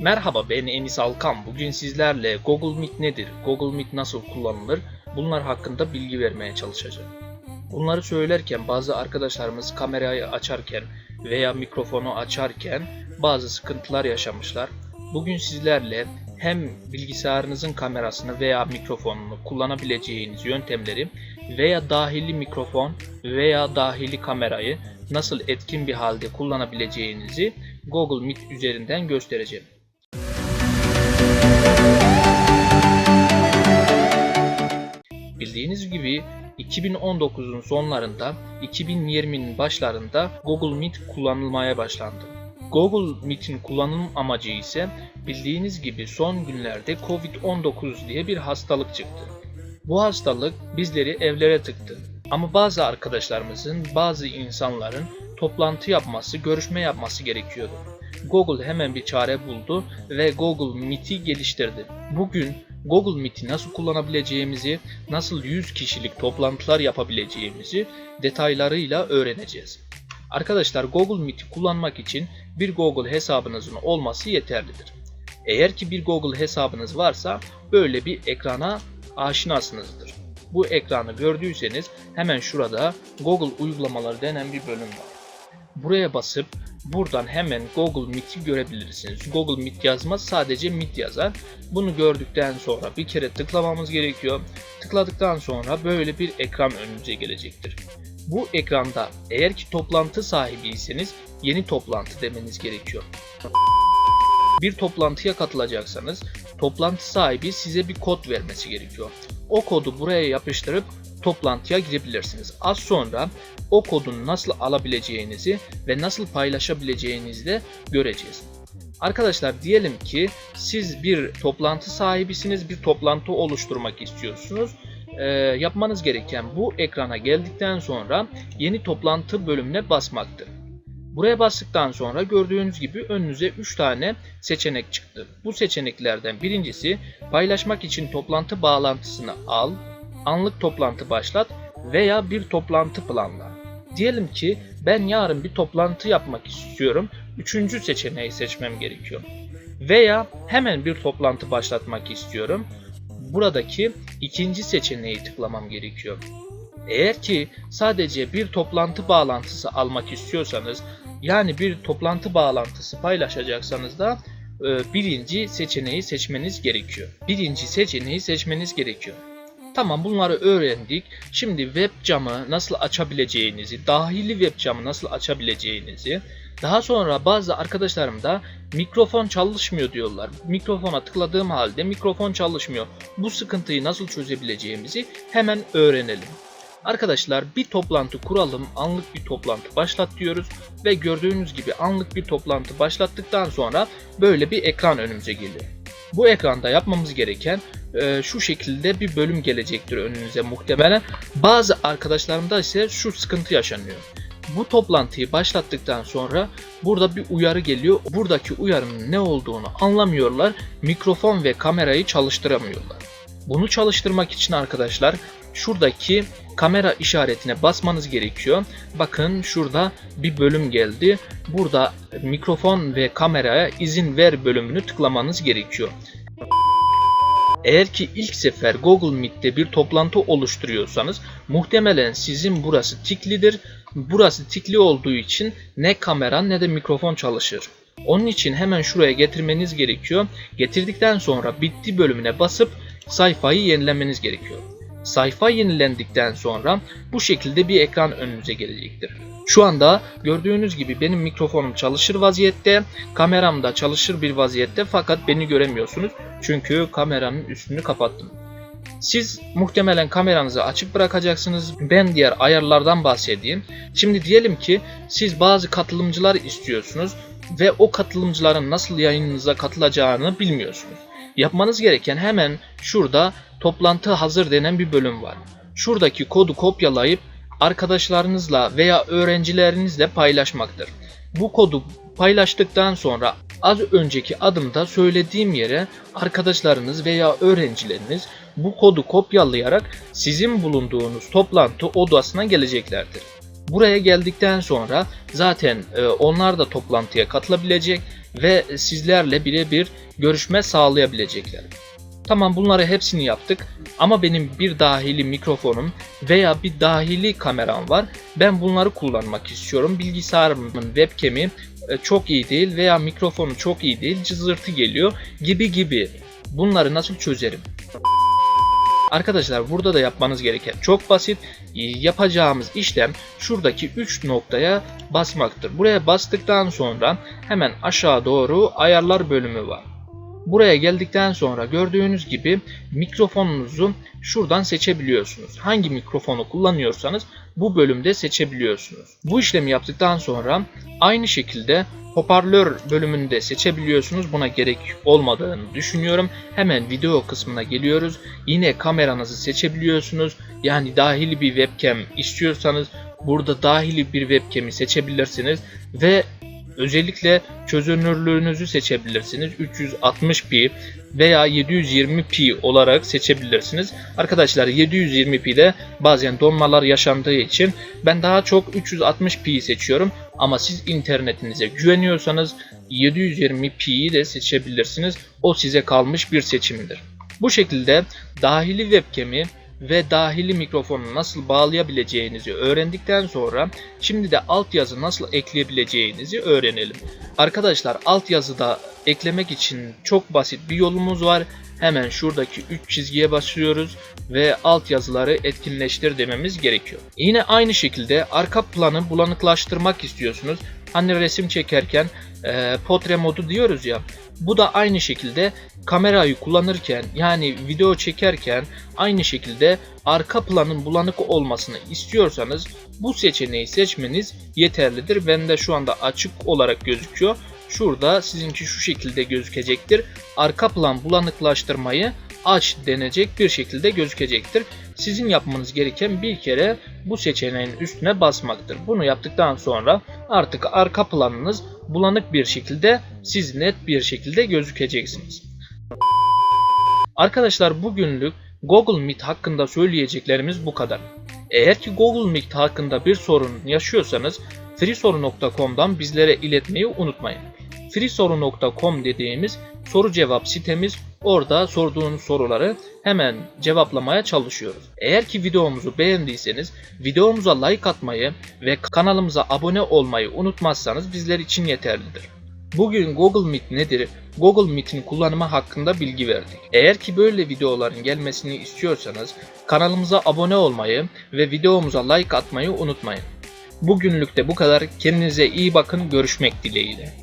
Merhaba ben Enis Alkan. Bugün sizlerle Google Meet nedir, Google Meet nasıl kullanılır bunlar hakkında bilgi vermeye çalışacağım. Bunları söylerken bazı arkadaşlarımız kamerayı açarken veya mikrofonu açarken bazı sıkıntılar yaşamışlar. Bugün sizlerle hem bilgisayarınızın kamerasını veya mikrofonunu kullanabileceğiniz yöntemleri veya dahili mikrofon veya dahili kamerayı nasıl etkin bir halde kullanabileceğinizi Google Meet üzerinden göstereceğim. Bildiğiniz gibi 2019'un sonlarında 2020'nin başlarında Google Meet kullanılmaya başlandı. Google Meet'in kullanım amacı ise bildiğiniz gibi son günlerde Covid-19 diye bir hastalık çıktı. Bu hastalık bizleri evlere tıktı. Ama bazı arkadaşlarımızın, bazı insanların toplantı yapması, görüşme yapması gerekiyordu. Google hemen bir çare buldu ve Google Meet'i geliştirdi. Bugün Google Meet'i nasıl kullanabileceğimizi, nasıl 100 kişilik toplantılar yapabileceğimizi detaylarıyla öğreneceğiz. Arkadaşlar Google Meet'i kullanmak için bir Google hesabınızın olması yeterlidir. Eğer ki bir Google hesabınız varsa böyle bir ekrana aşinasınızdır. Bu ekranı gördüyseniz hemen şurada Google uygulamaları denen bir bölüm var. Buraya basıp buradan hemen Google Meet'i görebilirsiniz. Google Meet yazmaz sadece Meet yazar. Bunu gördükten sonra bir kere tıklamamız gerekiyor. Tıkladıktan sonra böyle bir ekran önünüze gelecektir. Bu ekranda eğer ki toplantı sahibiyseniz yeni toplantı demeniz gerekiyor. Bir toplantıya katılacaksanız toplantı sahibi size bir kod vermesi gerekiyor. O kodu buraya yapıştırıp toplantıya girebilirsiniz. Az sonra o kodun nasıl alabileceğinizi ve nasıl paylaşabileceğinizi de göreceğiz. Arkadaşlar diyelim ki siz bir toplantı sahibisiniz, bir toplantı oluşturmak istiyorsunuz. Ee, yapmanız gereken bu ekrana geldikten sonra yeni toplantı bölümüne basmaktır. Buraya bastıktan sonra gördüğünüz gibi önünüze 3 tane seçenek çıktı. Bu seçeneklerden birincisi paylaşmak için toplantı bağlantısını al, anlık toplantı başlat veya bir toplantı planla. Diyelim ki ben yarın bir toplantı yapmak istiyorum. Üçüncü seçeneği seçmem gerekiyor. Veya hemen bir toplantı başlatmak istiyorum. Buradaki ikinci seçeneği tıklamam gerekiyor. Eğer ki sadece bir toplantı bağlantısı almak istiyorsanız yani bir toplantı bağlantısı paylaşacaksanız da e, birinci seçeneği seçmeniz gerekiyor. Birinci seçeneği seçmeniz gerekiyor. Tamam bunları öğrendik. Şimdi web camı nasıl açabileceğinizi, dahili web camı nasıl açabileceğinizi, daha sonra bazı arkadaşlarım da mikrofon çalışmıyor diyorlar. Mikrofona tıkladığım halde mikrofon çalışmıyor. Bu sıkıntıyı nasıl çözebileceğimizi hemen öğrenelim. Arkadaşlar bir toplantı kuralım, anlık bir toplantı başlat diyoruz ve gördüğünüz gibi anlık bir toplantı başlattıktan sonra böyle bir ekran önümüze geliyor. Bu ekranda yapmamız gereken e, şu şekilde bir bölüm gelecektir önünüze muhtemelen. Bazı arkadaşlarımda ise şu sıkıntı yaşanıyor. Bu toplantıyı başlattıktan sonra burada bir uyarı geliyor. Buradaki uyarının ne olduğunu anlamıyorlar. Mikrofon ve kamerayı çalıştıramıyorlar. Bunu çalıştırmak için arkadaşlar şuradaki kamera işaretine basmanız gerekiyor. Bakın şurada bir bölüm geldi. Burada mikrofon ve kameraya izin ver bölümünü tıklamanız gerekiyor. Eğer ki ilk sefer Google Meet'te bir toplantı oluşturuyorsanız muhtemelen sizin burası tiklidir. Burası tikli olduğu için ne kamera ne de mikrofon çalışır. Onun için hemen şuraya getirmeniz gerekiyor. Getirdikten sonra bitti bölümüne basıp sayfayı yenilemeniz gerekiyor. Sayfa yenilendikten sonra bu şekilde bir ekran önünüze gelecektir. Şu anda gördüğünüz gibi benim mikrofonum çalışır vaziyette, kameram da çalışır bir vaziyette fakat beni göremiyorsunuz çünkü kameranın üstünü kapattım. Siz muhtemelen kameranızı açık bırakacaksınız. Ben diğer ayarlardan bahsedeyim. Şimdi diyelim ki siz bazı katılımcılar istiyorsunuz ve o katılımcıların nasıl yayınınıza katılacağını bilmiyorsunuz. Yapmanız gereken hemen şurada toplantı hazır denen bir bölüm var. Şuradaki kodu kopyalayıp arkadaşlarınızla veya öğrencilerinizle paylaşmaktır. Bu kodu paylaştıktan sonra az önceki adımda söylediğim yere arkadaşlarınız veya öğrencileriniz bu kodu kopyalayarak sizin bulunduğunuz toplantı odasına geleceklerdir. Buraya geldikten sonra zaten e, onlar da toplantıya katılabilecek ve sizlerle birebir görüşme sağlayabilecekler. Tamam bunları hepsini yaptık ama benim bir dahili mikrofonum veya bir dahili kameram var. Ben bunları kullanmak istiyorum. Bilgisayarımın webcam'i e, çok iyi değil veya mikrofonu çok iyi değil, cızırtı geliyor gibi gibi. Bunları nasıl çözerim? Arkadaşlar burada da yapmanız gereken çok basit. Ee, Yapacağımız işlem şuradaki 3 noktaya basmaktır. Buraya bastıktan sonra hemen aşağı doğru ayarlar bölümü var. Buraya geldikten sonra gördüğünüz gibi mikrofonunuzu şuradan seçebiliyorsunuz. Hangi mikrofonu kullanıyorsanız bu bölümde seçebiliyorsunuz. Bu işlemi yaptıktan sonra aynı şekilde hoparlör bölümünü de seçebiliyorsunuz. Buna gerek olmadığını düşünüyorum. Hemen video kısmına geliyoruz. Yine kameranızı seçebiliyorsunuz. Yani dahili bir webcam istiyorsanız burada dahili bir webcam'i seçebilirsiniz ve Özellikle çözünürlüğünüzü seçebilirsiniz. 360p veya 720p olarak seçebilirsiniz. Arkadaşlar 720p'de bazen donmalar yaşandığı için ben daha çok 360p'yi seçiyorum. Ama siz internetinize güveniyorsanız 720p'yi de seçebilirsiniz. O size kalmış bir seçimdir. Bu şekilde dahili webcam'i ve dahili mikrofonu nasıl bağlayabileceğinizi öğrendikten sonra şimdi de altyazı nasıl ekleyebileceğinizi öğrenelim. Arkadaşlar altyazıda eklemek için çok basit bir yolumuz var. Hemen şuradaki 3 çizgiye basıyoruz ve altyazıları etkinleştir dememiz gerekiyor. Yine aynı şekilde arka planı bulanıklaştırmak istiyorsunuz. Hani resim çekerken e, portre modu diyoruz ya. Bu da aynı şekilde kamerayı kullanırken yani video çekerken aynı şekilde arka planın bulanık olmasını istiyorsanız bu seçeneği seçmeniz yeterlidir. Bende şu anda açık olarak gözüküyor. Şurada sizinki şu şekilde gözükecektir. Arka plan bulanıklaştırmayı aç denecek bir şekilde gözükecektir. Sizin yapmanız gereken bir kere bu seçeneğin üstüne basmaktır. Bunu yaptıktan sonra artık arka planınız bulanık bir şekilde siz net bir şekilde gözükeceksiniz. Arkadaşlar bugünlük Google Meet hakkında söyleyeceklerimiz bu kadar. Eğer ki Google Meet hakkında bir sorun yaşıyorsanız freesoru.com'dan bizlere iletmeyi unutmayın. freesoru.com dediğimiz soru cevap sitemiz orada sorduğunuz soruları hemen cevaplamaya çalışıyoruz. Eğer ki videomuzu beğendiyseniz videomuza like atmayı ve kanalımıza abone olmayı unutmazsanız bizler için yeterlidir. Bugün Google Meet nedir? Google Meet'in kullanımı hakkında bilgi verdik. Eğer ki böyle videoların gelmesini istiyorsanız kanalımıza abone olmayı ve videomuza like atmayı unutmayın. Bugünlük de bu kadar. Kendinize iyi bakın. Görüşmek dileğiyle.